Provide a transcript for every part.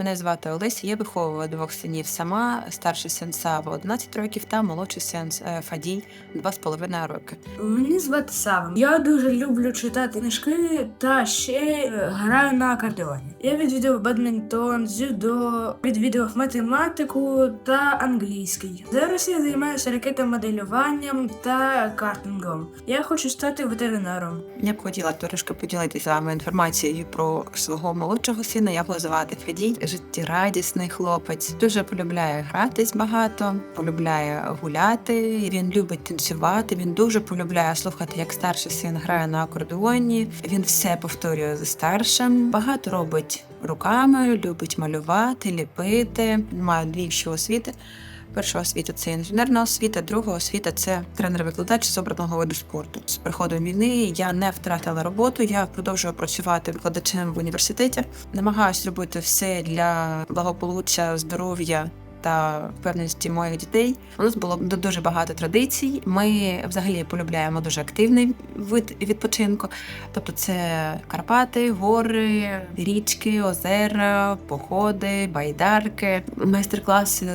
Мене звати Олеся. Я виховувала двох синів сама. Старший син Сава 11 років та молодший син е, Фадій 2,5 роки. Мені звати Сава. Я дуже люблю читати книжки та ще е, граю на акордеоні. Я відвідав бадмінтон, дзюдо, відвідав математику та англійський. Зараз я займаюся ракетомоделюванням та картингом. Я хочу стати ветеринаром. Я б хотіла трошки поділитися з вами інформацією про свого молодшого сина. Його звати Федій, життєрадісний хлопець. Дуже полюбляє гратись багато, полюбляє гуляти. Він любить танцювати. Він дуже полюбляє слухати, як старший син грає на акордеоні. Він все повторює за старшим. Багато робить руками, любить малювати, ліпити. Має дві освіти. Перша освіта це інженерна освіта, друга освіта це тренер-викладач з обраного виду спорту. З приходом війни я не втратила роботу. Я продовжую працювати викладачем в університеті. Намагаюся робити все для благополуччя, здоров'я. Та впевненості моїх дітей у нас було ду- дуже багато традицій. Ми взагалі полюбляємо дуже активний вид відпочинку. Тобто, це Карпати, гори, річки, озера, походи, байдарки, майстер-класи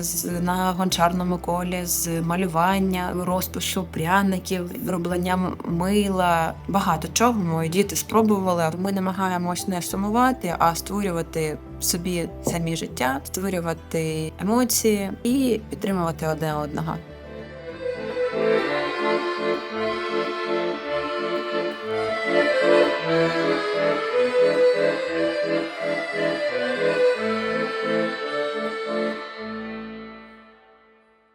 на гончарному колі, з малювання, розпишу пряників, роблення мила. Багато чого мої діти спробували. Ми намагаємось не сумувати, а створювати собі самі життя, створювати емоції і підтримувати одне одного.